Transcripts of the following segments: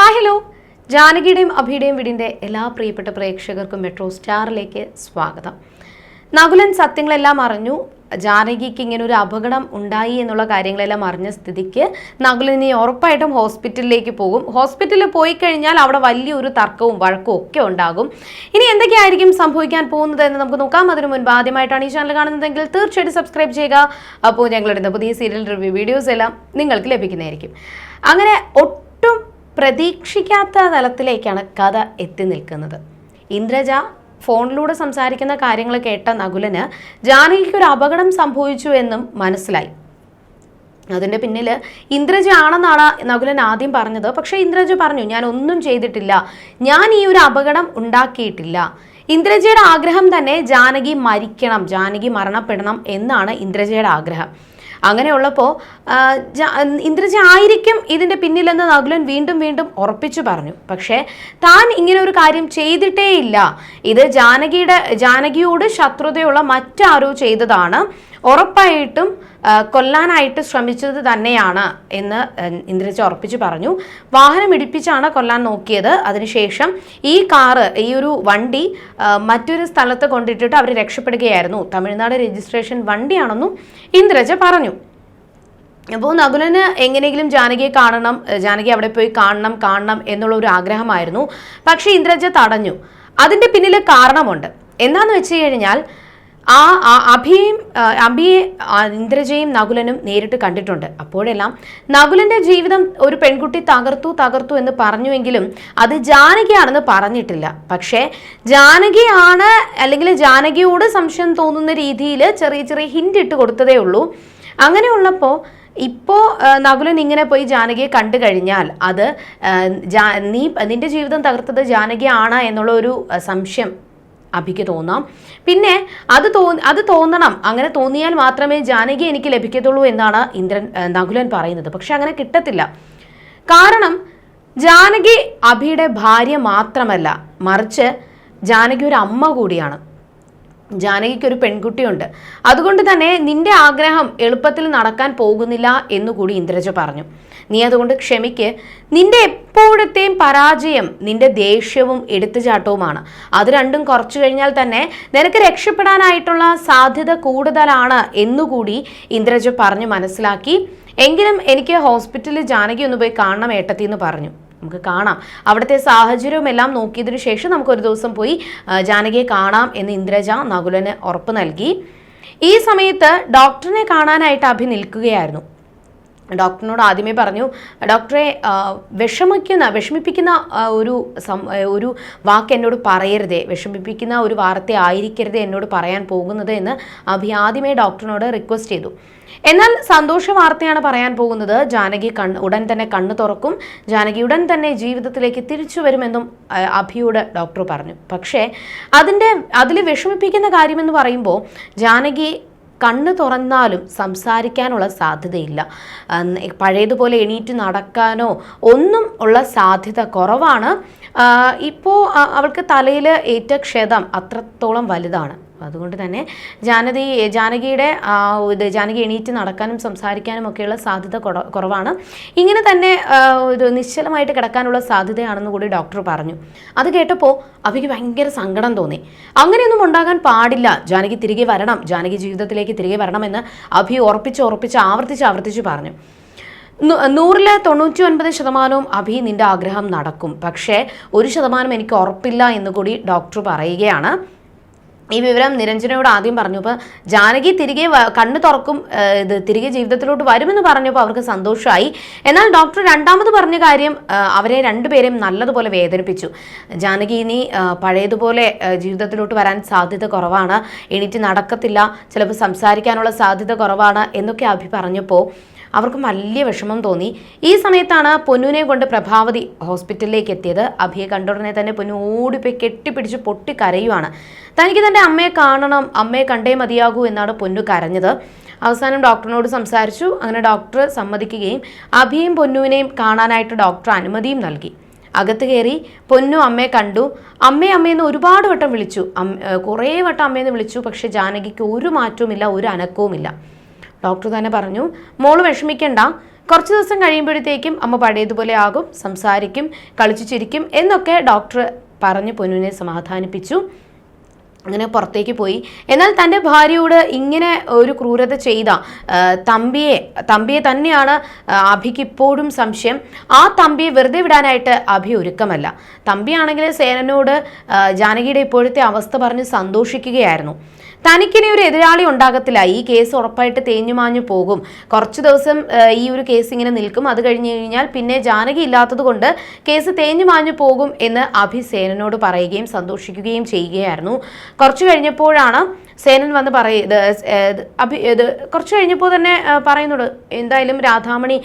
Hi hello. ജാനകിയുടെയും അഭിയുടെയും വീടിന്റെ എല്ലാ പ്രിയപ്പെട്ട പ്രേക്ഷകർക്കും മെട്രോ സ്റ്റാറിലേക്ക് സ്വാഗതം. നകുലൻ സത്യങ്ങളെല്ലാം അറിഞ്ഞു. ജാനകിക്ക് ഇങ്ങനെ ഒരു അപകടം ഉണ്ടായി എന്നുള്ള കാര്യങ്ങളെല്ലാം അറിഞ്ഞ സ്ഥിതിക്ക് നകുലൻ ഇനി ഉറപ്പായിട്ടും ഹോസ്പിറ്റലിലേക്ക് പോകും. ഹോസ്പിറ്റലിൽ പോയി കഴിഞ്ഞാൽ അവിടെ വലിയൊരു തർക്കവും വഴക്കും ഒക്കെ ഉണ്ടാകും. ഇനി എന്തൊക്കെയായിരിക്കും സംഭവിക്കാൻ പോകുന്നത് എന്ന് നമുക്ക് നോക്കാം. അതിനു മുൻപ് ആദ്യമായിട്ടാണ് ഈ ചാനൽ കാണുന്നതെങ്കിൽ തീർച്ചയായിട്ടും സബ്സ്ക്രൈബ് ചെയ്യുക. അപ്പോൾ ഞങ്ങളുടെ പുതിയ സീരിയൽ റിവ്യൂ വീഡിയോസ് എല്ലാം നിങ്ങൾക്ക് ലഭിക്കുന്നതായിരിക്കും. അങ്ങനെ ഒട്ടും പ്രതീക്ഷിക്കാത്ത തലത്തിലേക്കാണ് കഥ എത്തി നിൽക്കുന്നത്. ഇന്ദ്രജ ഫോണിലൂടെ സംസാരിക്കുന്ന കാര്യങ്ങൾ കേട്ട നകുലന് ജാനകിക്ക് ഒരു അപകടം സംഭവിച്ചു എന്നും മനസ്സിലായി. അതിന്റെ പിന്നിൽ ഇന്ദ്രജ ആണെന്നാണ് നകുലൻ ആദ്യം പറഞ്ഞത്. പക്ഷേ ഇന്ദ്രജ പറഞ്ഞു ഞാൻ ഒന്നും ചെയ്തിട്ടില്ല. ഞാൻ ഈ ഒരു അപകടം ഉണ്ടാക്കിയിട്ടില്ല. ഇന്ദ്രജയുടെ ആഗ്രഹം തന്നെ ജാനകി മരിക്കണം ജാനകി മരണപ്പെടണം എന്നാണ് ഇന്ദ്രജയുടെ ആഗ്രഹം. അങ്ങനെയുള്ളപ്പോൾ ഇന്ദ്രജ ആയിരിക്കും ഇതിന്റെ പിന്നിലെന്ന് നകുലൻ വീണ്ടും വീണ്ടും ഉറപ്പിച്ചു പറഞ്ഞു. പക്ഷേ താൻ ഇങ്ങനെ ഒരു കാര്യം ചെയ്തിട്ടേയില്ല. ഇത് ജാനകിയുടെ ജാനകിയോട് ശത്രുതയുള്ള മറ്റാരോ ചെയ്തതാണ്. ഉറപ്പായിട്ടും കൊല്ലാനായിട്ട് ശ്രമിച്ചത് തന്നെയാണ് എന്ന് ഇന്ദ്രജ ഉറപ്പിച്ചു പറഞ്ഞു. വാഹനം ഇടിപ്പിച്ചാണ് കൊല്ലാൻ നോക്കിയത്. അതിനുശേഷം ഈ കാറ് ഈ ഒരു വണ്ടി മറ്റൊരു സ്ഥലത്ത് കൊണ്ടിട്ടിട്ട് അവർ രക്ഷപ്പെടുകയായിരുന്നു. തമിഴ്നാട് രജിസ്ട്രേഷൻ വണ്ടിയാണെന്നും ഇന്ദ്രജ പറഞ്ഞു. അപ്പോൾ നകുലന് എങ്ങനെയെങ്കിലും ജാനകിയെ കാണണം ജാനകി അവിടെ പോയി കാണണം കാണണം എന്നുള്ള ഒരു ആഗ്രഹമായിരുന്നു. പക്ഷേ ഇന്ദ്രജ തടഞ്ഞു. അതിന്റെ പിന്നിൽ കാരണമുണ്ട്. എന്താന്ന് വെച്ച് കഴിഞ്ഞാൽ ആ അഭിയും അഭിയെ ഇന്ദ്രജയും നകുലനും നേരിട്ട് കണ്ടിട്ടുണ്ട്. അപ്പോഴെല്ലാം നകുലന്റെ ജീവിതം ഒരു പെൺകുട്ടി തകർത്തു തകർത്തു എന്ന് പറഞ്ഞുവെങ്കിലും അത് ജാനകിയാണെന്ന് പറഞ്ഞിട്ടില്ല. പക്ഷേ ജാനകിയാണ് അല്ലെങ്കിൽ ജാനകിയോട് സംശയം തോന്നുന്ന രീതിയിൽ ചെറിയ ചെറിയ ഹിന്റ് ഇട്ട് കൊടുത്തതേ ഉള്ളൂ. അങ്ങനെയുള്ളപ്പോൾ ഇപ്പോൾ നകുലൻ ഇങ്ങനെ പോയി ജാനകിയെ കണ്ടു കഴിഞ്ഞാൽ അത് നീ നിന്റെ ജീവിതം തകർത്തത് ജാനകിയാണ് എന്നുള്ള ഒരു സംശയം അഭിക്ക് തോന്നാം. പിന്നെ അത് തോ അത് തോന്നണം. അങ്ങനെ തോന്നിയാൽ മാത്രമേ ജാനകി എനിക്ക് ലഭിക്കത്തുള്ളൂ എന്നാണ് ഇന്ദ്രൻ നകുലൻ പറയുന്നത്. പക്ഷെ അങ്ങനെ കിട്ടത്തില്ല. കാരണം ജാനകി അഭിയുടെ ഭാര്യ മാത്രമല്ല മറിച്ച് ജാനകി ഒരു അമ്മ കൂടിയാണ്. ജാനകിക്ക് ഒരു പെൺകുട്ടിയുണ്ട്. അതുകൊണ്ട് തന്നെ നിന്റെ ആഗ്രഹം എളുപ്പത്തിൽ നടക്കാൻ പോകുന്നില്ല എന്നുകൂടി ഇന്ദ്രജ പറഞ്ഞു. നീ അതുകൊണ്ട് ക്ഷമിക്ക്. നിന്റെ എപ്പോഴത്തെയും പരാജയം നിന്റെ ദേഷ്യവും എടുത്തുചാട്ടവുമാണ്. അത് രണ്ടും കുറച്ചു കഴിഞ്ഞാൽ തന്നെ നിനക്ക് രക്ഷപ്പെടാനായിട്ടുള്ള സാധ്യത കൂടുതലാണ് എന്നുകൂടി ഇന്ദ്രജ പറഞ്ഞു മനസ്സിലാക്കി. എങ്കിലും എനിക്ക് ഹോസ്പിറ്റലിൽ ജാനകി ഒന്ന് പോയി കാണണം ഏട്ടത്തി എന്ന് പറഞ്ഞു. നമുക്ക് കാണാം. അവിടുത്തെ സാഹചര്യവും എല്ലാം നോക്കിയതിനു ശേഷം നമുക്ക് ഒരു ദിവസം പോയി ജാനകിയെ കാണാം എന്ന് ഇന്ദ്രജ നകുലന് ഉറപ്പ് നൽകി. ഈ സമയത്ത് ഡോക്ടറിനെ കാണാനായിട്ട് അഭി നിൽക്കുകയായിരുന്നു. ഡോക്ടറിനോട് ആദ്യമേ പറഞ്ഞു ഡോക്ടറെ വിഷമിക്കുന്ന വിഷമിപ്പിക്കുന്ന ഒരു ഒരു വാക്ക് എന്നോട് പറയരുതേ. വിഷമിപ്പിക്കുന്ന ഒരു വാർത്ത ആയിരിക്കരുത് എന്നോട് പറയാൻ പോകുന്നത് എന്ന് അഭി ആദ്യമേ ഡോക്ടറിനോട് റിക്വസ്റ്റ് ചെയ്തു. എന്നാൽ സന്തോഷ വാർത്തയാണ് പറയാൻ പോകുന്നത്. ജാനകി കണ്ണ് ഉടൻ തന്നെ കണ്ണു തുറക്കും. ജാനകി ഉടൻ തന്നെ ജീവിതത്തിലേക്ക് തിരിച്ചു വരുമെന്നും അഭിയോട് ഡോക്ടർ പറഞ്ഞു. പക്ഷേ അതിന്റെ അതിൽ വിഷമിപ്പിക്കുന്ന കാര്യമെന്ന് പറയുമ്പോൾ ജാനകി കണ്ണ് തുറന്നാലും സംസാരിക്കാനുള്ള സാധ്യതയില്ല. പഴയതുപോലെ എണീറ്റ് നടക്കാനോ ഒന്നും ഉള്ള സാധ്യത കുറവാണ്. ഇപ്പോൾ അവൾക്ക് തലയിൽ ഏറ്റ ക്ഷതം അത്രത്തോളം വലുതാണ്. അതുകൊണ്ട് തന്നെ ജാനകി ജാനകിയുടെ ഇത് ജാനകി എണീറ്റ് നടക്കാനും സംസാരിക്കാനും ഒക്കെയുള്ള സാധ്യത കുറവാണ്. ഇങ്ങനെ തന്നെ ഇത് നിശ്ചലമായിട്ട് കിടക്കാനുള്ള സാധ്യതയാണെന്ന് കൂടി ഡോക്ടർ പറഞ്ഞു. അത് കേട്ടപ്പോൾ അവയ്ക്ക് ഭയങ്കര സങ്കടം തോന്നി. അങ്ങനെയൊന്നും ഉണ്ടാകാൻ പാടില്ല. ജാനകി തിരികെ വരണം. ജാനകി ജീവിതത്തിലേക്ക് തിരികെ വരണമെന്ന് അഭി ഉറപ്പിച്ച് ഉറപ്പിച്ച് ആവർത്തിച്ച് ആവർത്തിച്ച് പറഞ്ഞു. നൂറിൽ തൊണ്ണൂറ്റി ഒൻപത് ശതമാനവും അഭി നിന്റെ ആഗ്രഹം നടക്കും. പക്ഷേ ഒരു ശതമാനം എനിക്ക് ഉറപ്പില്ല എന്ന് കൂടി ഡോക്ടർ പറയുകയാണ്. ഈ വിവരം നിരഞ്ജനയോട് ആദ്യം പറഞ്ഞു. അപ്പോൾ ജാനകി തിരികെ കണ്ണു തുറക്കും ഇത് തിരികെ ജീവിതത്തിലോട്ട് വരുമെന്ന് പറഞ്ഞപ്പോൾ അവർക്ക് സന്തോഷമായി എന്നാൽ ഡോക്ടർ രണ്ടാമത് പറഞ്ഞ കാര്യം അവരെ രണ്ടുപേരെയും നല്ലതുപോലെ വേദനിപ്പിച്ചു. ജാനകി ഇനി പഴയതുപോലെ ജീവിതത്തിലോട്ട് വരാൻ സാധ്യത കുറവാണ്. എണീറ്റ് നടക്കത്തില്ല. ചിലപ്പോൾ സംസാരിക്കാനുള്ള സാധ്യത കുറവാണ് എന്നൊക്കെ അഭി പറഞ്ഞപ്പോൾ അവർക്ക് വലിയ വിഷമം തോന്നി. ഈ സമയത്താണ് പൊന്നുവിനെ കൊണ്ട് പ്രഭാവതി ഹോസ്പിറ്റലിലേക്ക് എത്തിയത്. അഭിയെ കണ്ടുടനെ തന്നെ പൊന്നു ഓടിപ്പോയി കെട്ടിപ്പിടിച്ച് പൊട്ടി കരയുവാണ്. തനിക്ക് തന്റെ അമ്മയെ കാണണം അമ്മയെ കണ്ടേ മതിയാകൂ എന്നാണ് പൊന്നു കരഞ്ഞത്. അവസാനം ഡോക്ടറിനോട് സംസാരിച്ചു. അങ്ങനെ ഡോക്ടർ സമ്മതിക്കുകയും അഭിയും പൊന്നുവിനെയും കാണാനായിട്ട് ഡോക്ടർ അനുമതിയും നൽകി. അകത്ത് കയറി പൊന്നു അമ്മയെ കണ്ടു. അമ്മയെ അമ്മയെന്ന് ഒരുപാട് വട്ടം വിളിച്ചു. അമ്മ കുറേ വട്ടം അമ്മയെന്ന് വിളിച്ചു. പക്ഷേ ജാനകിക്ക് ഒരു മാറ്റവുമില്ല ഒരു അനക്കവുമില്ല. ഡോക്ടർ തന്നെ പറഞ്ഞു മോൾ വിഷമിക്കണ്ട. കുറച്ച് ദിവസം കഴിയുമ്പോഴത്തേക്കും അമ്മ പഴയതുപോലെ ആകും സംസാരിക്കും കളിച്ചു ചിരിക്കും എന്നൊക്കെ ഡോക്ടർ പറഞ്ഞ് പൊന്നുവിനെ സമാധാനിപ്പിച്ചു. അങ്ങനെ പുറത്തേക്ക് പോയി. എന്നാൽ തന്റെ ഭാര്യയോട് ഇങ്ങനെ ഒരു ക്രൂരത ചെയ്ത തമ്പിയെ തമ്പിയെ തന്നെയാണ് അഭിക്ക് ഇപ്പോഴും സംശയം. ആ തമ്പിയെ വെറുതെ വിടാനായിട്ട് അഭി ഒരുക്കമല്ല. തമ്പിയാണെങ്കിൽ സേനനോട് ജാനകിയുടെ ഇപ്പോഴത്തെ അവസ്ഥ പറഞ്ഞ് സന്തോഷിക്കുകയായിരുന്നു. തനിക്കിനി ഒരു എതിരാളി ഉണ്ടാകത്തില്ല. ഈ കേസ് ഉറപ്പായിട്ട് തേഞ്ഞു മാഞ്ഞു പോകും. കുറച്ച് ദിവസം ഈ ഒരു കേസ് ഇങ്ങനെ നിൽക്കും. അത് കഴിഞ്ഞു കഴിഞ്ഞാൽ പിന്നെ ജാനകി ഇല്ലാത്തത് കൊണ്ട് കേസ് തേഞ്ഞു മാഞ്ഞു പോകും എന്ന് അഭി സേനനോട് പറയുകയും സന്തോഷിക്കുകയും ചെയ്യുകയായിരുന്നു. കുറച്ച് കഴിഞ്ഞപ്പോഴാണ് സേനൻ വന്ന് പറയുന്നത് അഭി ഇത് കുറച്ച് കഴിഞ്ഞപ്പോൾ തന്നെ പറയുന്നുണ്ട്. എന്തായാലും രാധാമണി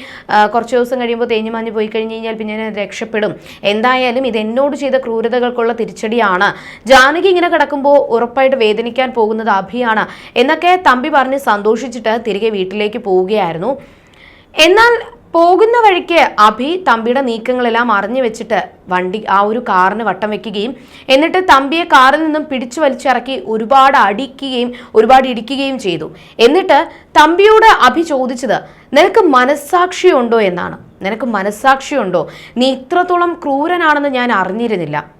കുറച്ച് ദിവസം കഴിയുമ്പോൾ തേഞ്ഞു മാഞ്ഞു പോയി കഴിഞ്ഞ് കഴിഞ്ഞാൽ പിന്നെ ഞാൻ രക്ഷപ്പെടും. എന്തായാലും ഇത് എന്നോട് ചെയ്ത ക്രൂരതകൾക്കുള്ള തിരിച്ചടിയാണ്. ജാനകി ഇങ്ങനെ കിടക്കുമ്പോൾ ഉറപ്പായിട്ട് വേദനിക്കാൻ പോകുന്നത് അഭിയാണ്. എന്നൊക്കെ തമ്പി പറഞ്ഞ് സന്തോഷിച്ചിട്ട് തിരികെ വീട്ടിലേക്ക് പോവുകയായിരുന്നു. എന്നാൽ പോകുന്ന വഴിക്ക് അഭി തമ്പിയുടെ നീക്കങ്ങളെല്ലാം അറിഞ്ഞു വെച്ചിട്ട് വണ്ടി ആ ഒരു കാറിന് വട്ടം വെക്കുകയും എന്നിട്ട് തമ്പിയെ കാറിൽ നിന്നും പിടിച്ചു വലിച്ചിറക്കി ഒരുപാട് അടിക്കുകയും ഒരുപാട് ഇടിക്കുകയും ചെയ്തു. എന്നിട്ട് തമ്പിയോട് അഭി ചോദിച്ചത് നിനക്ക് മനസ്സാക്ഷിയുണ്ടോ? എന്നാണ്. നിനക്ക് മനസ്സാക്ഷിയുണ്ടോ? നീ ഇത്രത്തോളം ക്രൂരനാണെന്ന് ഞാൻ അറിഞ്ഞിരുന്നില്ല.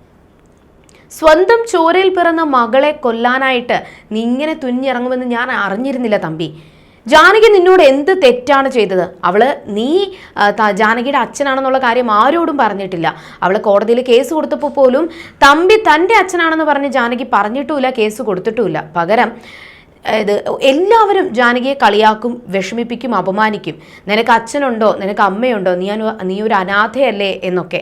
സ്വന്തം ചോരയിൽ പിറന്ന മകളെ കൊല്ലാനായിട്ട് നീ ഇങ്ങനെ തുന്നിറങ്ങുമെന്ന് ഞാൻ അറിഞ്ഞിരുന്നില്ല തമ്പി. ജാനകി നിന്നോട് എന്ത് തെറ്റാണ് ചെയ്തത്? അവൾ നീ ജാനകിയുടെ അച്ഛനാണെന്നുള്ള കാര്യം ആരോടും പറഞ്ഞിട്ടില്ല. അവൾ കോടതിയിൽ കേസ് കൊടുത്തപ്പോൾ പോലും തമ്പി തന്റെ അച്ഛനാണെന്ന് പറഞ്ഞ് ജാനകി പറഞ്ഞിട്ടുമില്ല കേസ് കൊടുത്തിട്ടുമില്ല. പകരം ഇത് എല്ലാവരും ജാനകിയെ കളിയാക്കും വിഷമിപ്പിക്കും അപമാനിക്കും. നിനക്ക് അച്ഛനുണ്ടോ? നിനക്ക് അമ്മയുണ്ടോ? നീ നീ ഒരു അനാഥയല്ലേ എന്നൊക്കെ.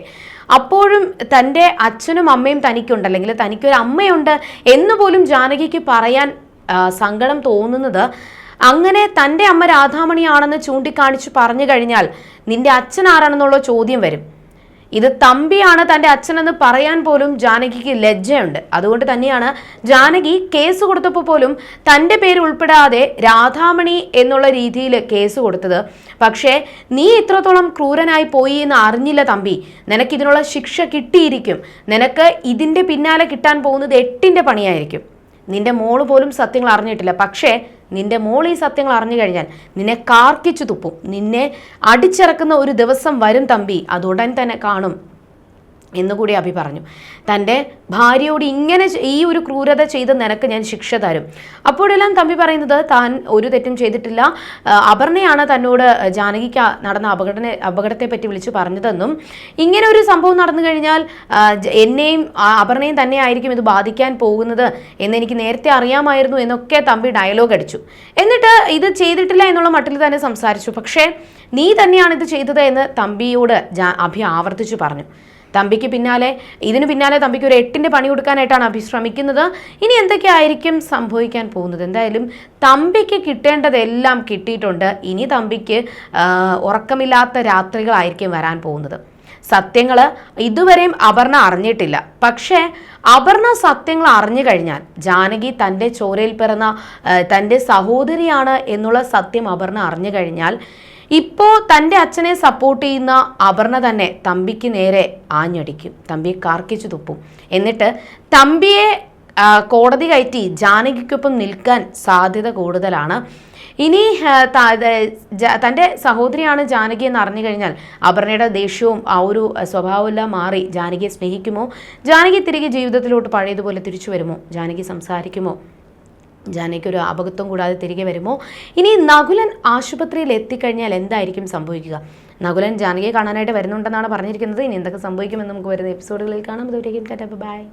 അപ്പോഴും തന്റെ അച്ഛനും അമ്മയും തനിക്കുണ്ട്. അല്ലെങ്കിൽ തനിക്കൊരു അമ്മയുണ്ട് എന്ന് പോലും ജാനകിക്ക് പറയാൻ സങ്കടം തോന്നുന്നത് അങ്ങനെ തന്റെ അമ്മ രാധാമണിയാണെന്ന് ചൂണ്ടിക്കാണിച്ച് പറഞ്ഞു കഴിഞ്ഞാൽ നിന്റെ അച്ഛൻ ആരാണെന്നുള്ള ചോദ്യം വരും. ഇത് തമ്പിയാണ് തന്റെ അച്ഛനെന്ന് പറയാൻ പോലും ജാനകിക്ക് ലജ്ജയുണ്ട്. അതുകൊണ്ട് തന്നെയാണ് ജാനകി കേസ് കൊടുത്തപ്പോൾ പോലും തന്റെ പേര് ഉൾപ്പെടാതെ രാധാമണി എന്നുള്ള രീതിയിൽ കേസ് കൊടുത്തത്. പക്ഷേ നീ ഇത്രത്തോളം ക്രൂരനായി പോയി എന്ന് അറിഞ്ഞില്ല തമ്പി. നിനക്ക് ഇതിനുള്ള ശിക്ഷ കിട്ടിയിരിക്കും. നിനക്ക് ഇതിന്റെ പിന്നാലെ കിട്ടാൻ പോകുന്നത് എട്ടിന്റെ പണിയായിരിക്കും. നിന്റെ മോൾ പോലും സത്യങ്ങൾ അറിഞ്ഞിട്ടില്ല. പക്ഷേ നിന്റെ മോൾ ഈ സത്യങ്ങൾ അറിഞ്ഞു കഴിഞ്ഞാൽ നിന്നെ കാർക്കിച്ചു തുപ്പും. നിന്നെ അടിച്ചിറക്കുന്ന ഒരു ദിവസം വരും തമ്പി. അതുടൻ തന്നെ കാണും. എന്നുകൂടി അഭി പറഞ്ഞു. തന്റെ ഭാര്യയോട് ഇങ്ങനെ ഈ ഒരു ക്രൂരത ചെയ്ത് നിനക്ക് ഞാൻ ശിക്ഷ തരും. അപ്പോഴെല്ലാം തമ്പി പറയുന്നത് താൻ ഒരു തെറ്റും ചെയ്തിട്ടില്ല. അപർണയാണ് തന്നോട് ജാനകിക്ക് നടന്ന അപകടനെ അപകടത്തെ പറ്റി വിളിച്ചു പറഞ്ഞതെന്നും ഇങ്ങനെ ഒരു സംഭവം നടന്നു കഴിഞ്ഞാൽ എന്നെയും അപർണയും തന്നെ ആയിരിക്കും ഇത് ബാധിക്കാൻ പോകുന്നത് എന്ന് എനിക്ക് നേരത്തെ അറിയാമായിരുന്നു എന്നൊക്കെ തമ്പി ഡയലോഗ് അടിച്ചു. എന്നിട്ട് ഇത് ചെയ്തിട്ടില്ല എന്നുള്ള മട്ടിൽ തന്നെ സംസാരിച്ചു. പക്ഷേ നീ തന്നെയാണ് ഇത് ചെയ്തത് എന്ന് തമ്പിയോട് അഭി ആവർത്തിച്ചു പറഞ്ഞു. തമ്പിക്ക് പിന്നാലെ ഇതിന് പിന്നാലെ തമ്പിക്ക് ഒരു എട്ടിന്റെ പണി കൊടുക്കാനായിട്ടാണ് അഭി ശ്രമിക്കുന്നത്. ഇനി എന്തൊക്കെയായിരിക്കും സംഭവിക്കാൻ പോകുന്നത്? എന്തായാലും തമ്പിക്ക് കിട്ടേണ്ടതെല്ലാം കിട്ടിയിട്ടുണ്ട്. ഇനി തമ്പിക്ക് ഉറക്കമില്ലാത്ത രാത്രികളായിരിക്കും വരാൻ പോകുന്നത്. സത്യങ്ങൾ ഇതുവരെയും അപർണ അറിഞ്ഞിട്ടില്ല. പക്ഷേ അപർണ സത്യങ്ങൾ അറിഞ്ഞു കഴിഞ്ഞാൽ ജാനകി തന്റെ ചോരയിൽ പിറന്ന തന്റെ സഹോദരിയാണ് എന്നുള്ള സത്യം അപർണ അറിഞ്ഞു കഴിഞ്ഞാൽ ഇപ്പോൾ തന്റെ അച്ഛനെ സപ്പോർട്ട് ചെയ്യുന്ന അപർണ തന്നെ തമ്പിക്ക് നേരെ ആഞ്ഞടിക്കും. തമ്പിയെ കാർക്കിച്ചു തുപ്പും. എന്നിട്ട് തമ്പിയെ കോടതി കയറ്റി ജാനകിക്കൊപ്പം നിൽക്കാൻ സാധ്യത കൂടുതലാണ്. ഇനി തന്റെ സഹോദരിയാണ് ജാനകി എന്ന് അറിഞ്ഞു കഴിഞ്ഞാൽ അപർണയുടെ ദേഷ്യവും ആ ഒരു സ്വഭാവമെല്ലാം മാറി ജാനകിയെ സ്നേഹിക്കുമോ? ജാനകി തിരികെ ജീവിതത്തിലോട്ട് പഴയതുപോലെ തിരിച്ചു വരുമോ? ജാനകി സംസാരിക്കുമോ? ജാനകിക്ക് ഒരു അപകത്വം കൂടാതെ തിരികെ വരുമോ? ഇനി നകുലൻ ആശുപത്രിയിൽ എത്തിക്കഴിഞ്ഞാൽ എന്തായിരിക്കും സംഭവിക്കുക? നകുലൻ ജാനകിയെ കാണാനായിട്ട് വരുന്നുണ്ടെന്നാണ് പറഞ്ഞിരിക്കുന്നത്. ഇനി എന്തൊക്കെ സംഭവിക്കുമെന്ന് നമുക്ക് വരുന്ന എപ്പിസോഡുകളിൽ കാണാം. അതുവരേക്കും ബൈ.